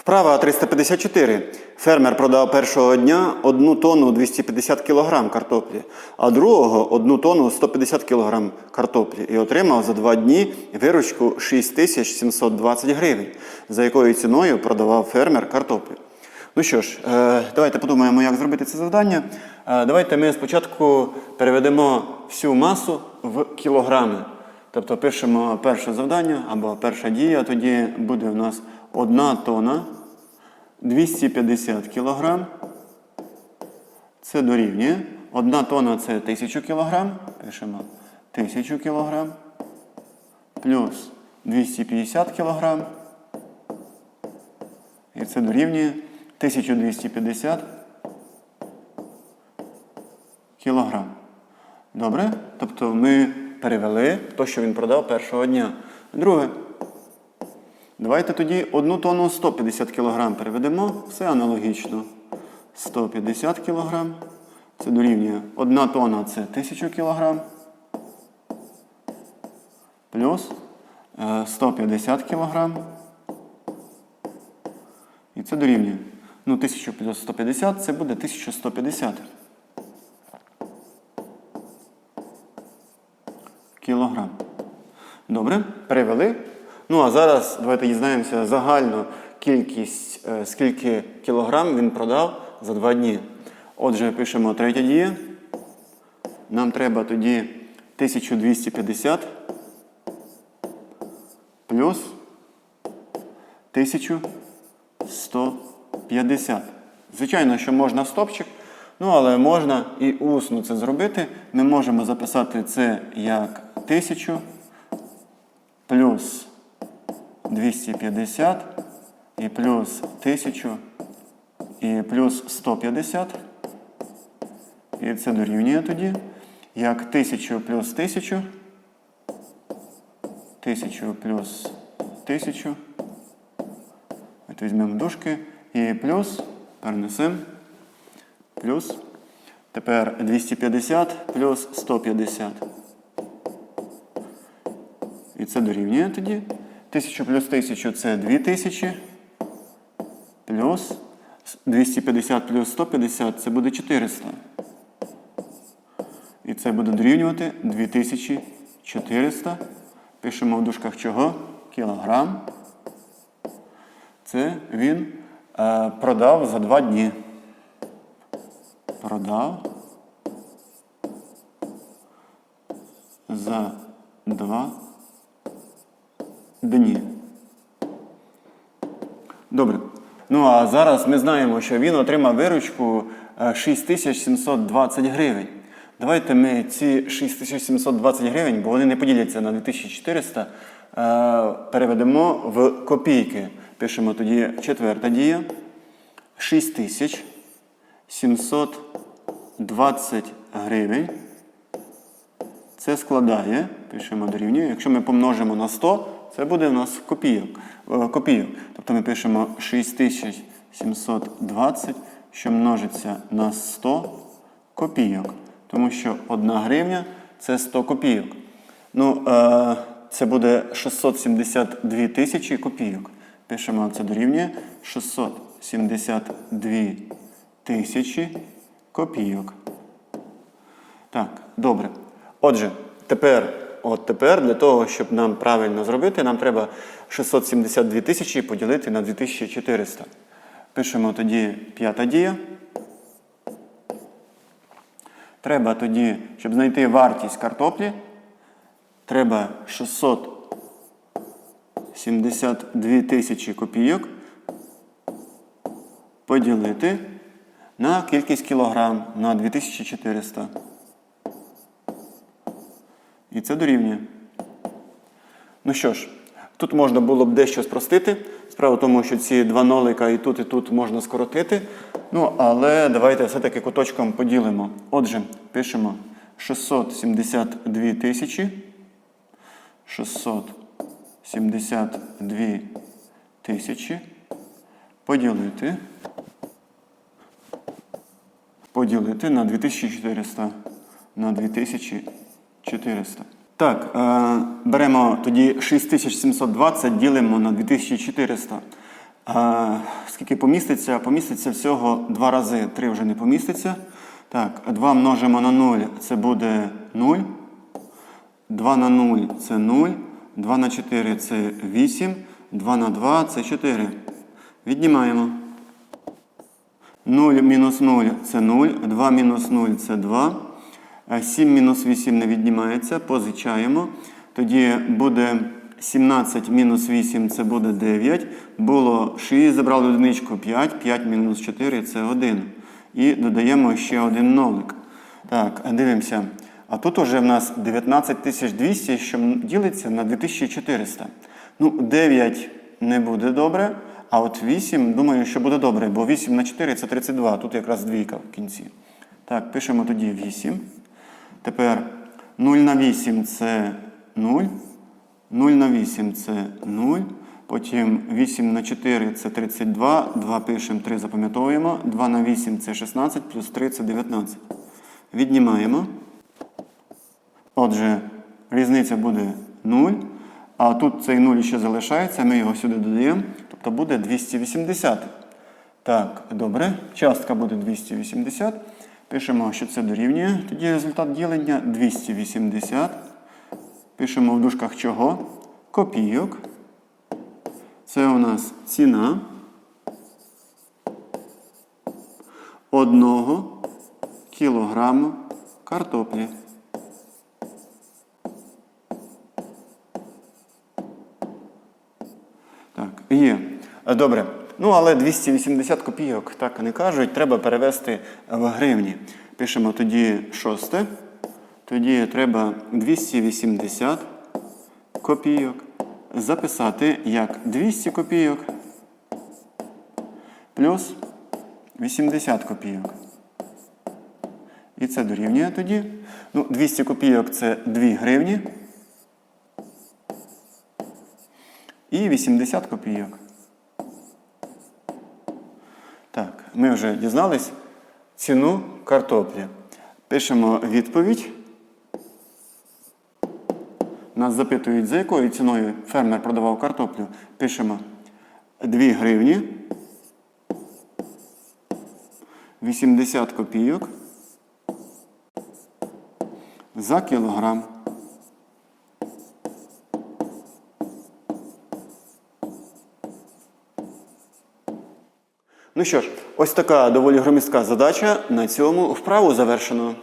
Вправа 354. Фермер продав першого дня 1 тонну 250 кг картоплі, а другого 1 тонну 150 кг картоплі і отримав за два дні виручку 6720 гривень, за якою ціною продавав фермер картоплю. Ну що ж, е, давайте подумаємо, як зробити це завдання. Е, Давайте ми спочатку переведемо всю масу в кілограми. Тобто пишемо перше завдання або перша дія, тоді буде в нас 1 тонна 250 кілограм. Це дорівнює. 1 тонна це 1000 кілограм. Пишемо 1000 кілограм. Плюс 250 кілограм. І це дорівнює 1250 кілограм. Добре? Тобто ми перевели те, що він продав першого дня. Друге. Давайте тоді одну тонну 150 кг переведемо. Все аналогічно. 150 кг. Це дорівнює 1 тонна це 1000 кг. Плюс е, 150 кг. І це дорівнює. Ну, 1000 плюс 150 це буде 1150 перевели. Ну а зараз давайте дізнаємося загальну кількість, е, скільки кілограм він продав за два дні. Отже, пишемо третя дія. Нам треба тоді 1250 плюс 1150. Звичайно, що можна в стопчик, ну але можна і усно це зробити. Ми можемо записати це як 1000 плюс 250 і плюс 1000 і плюс 150. І це дорівнює тоді. Як 1000 плюс 1000. 1000 плюс 1000. От візьмемо дужки. І плюс перенесемо. Плюс. Тепер 250 плюс 150. І це дорівнює тоді. 1000 плюс 1000 це 2000. Плюс 250 плюс 150 це буде 400. І це буде дорівнювати 2400. Пишемо в дужках чого? Кілограм. Це він е, продав за два дні. Продав за два дні. Добре. Ну а зараз ми знаємо, що він отримав виручку е, 6720 гривень. Давайте ми ці 6720 гривень, бо вони не поділяться на 2400, е, переведемо в копійки. Пишемо тоді четверта дія. 6720 гривень. Це складає, пишемо дорівнює. Якщо ми помножимо на 100, це буде у нас копійок. е, копійок. Тобто ми пишемо 6720, що множиться на 100 копійок. Тому що 1 гривня це 100 копійок. Ну, е, це буде 672 тисячі копійок. Пишемо це дорівнює 672 тисячі копійок. Так, добре. Отже, тепер, от тепер для того, щоб нам правильно зробити, нам треба 672 тисячі поділити на 2400. Пишемо тоді п'ята дія. Треба тоді, щоб знайти вартість картоплі, треба 672 тисячі копійок поділити на кількість кілограм на 2400. І це дорівнює. Ну що ж, тут можна було б дещо спростити. Справа в тому, що ці два нолика і тут, і тут можна скоротити. Ну, але давайте все-таки куточком поділимо. Отже, пишемо 672 тисячі. 672 тисячі. Поділити. Поділити на 2400. На 2400. Так, е, беремо тоді 6720, ділимо на 2400. А, скільки поміститься? Поміститься всього два рази. Три вже не поміститься. Так, 2 множимо на 0, це буде 0. 2 на 0 це 0. 2 на 4 це 8. 2 на 2 це 4. Віднімаємо. 0 мінус 0 це 0. 2 мінус 0 це 2. 7 мінус 8 не віднімається. Позичаємо. Тоді буде 17 мінус 8 це буде 9. Було 6, забрали одиничку 5. 5 мінус 4 це 1. І додаємо ще один нолик. Так, дивимося. А тут уже в нас 19200, що ділиться на 2400. Ну, 9 не буде добре, а от 8, думаю, що буде добре, бо 8 на 4 це 32. Тут якраз двійка в кінці. Так, пишемо тоді 8. Тепер 0 на 8 це 0. 0 на 8 це 0. Потім 8 на 4 це 32. 2 пишемо, 3 запам'ятовуємо. 2 на 8 це 16, плюс 3 це 19. Віднімаємо. Отже, різниця буде 0. А тут цей 0 ще залишається, ми його сюди додаємо. Тобто буде 280. Так, добре. Частка буде 280. Пишемо, що це дорівнює. Тоді результат ділення 280. Пишемо в дужках чого? Копійок. Це у нас ціна одного кілограму картоплі. Так, є. Добре. Ну, але 280 копійок так не кажуть, треба перевести в гривні. Пишемо тоді шосте. Тоді треба 280 копійок записати як 200 копійок плюс 80 копійок. І це дорівнює тоді. Ну, 200 копійок це 2 гривні. І 80 копійок. Так, ми вже дізнались ціну картоплі. Пишемо відповідь. Нас запитують, за якою ціною фермер продавав картоплю. Пишемо 2 гривні. 80 копійок за кілограм. Ну що ж, ось така доволі громістка задача. На цьому вправу завершено.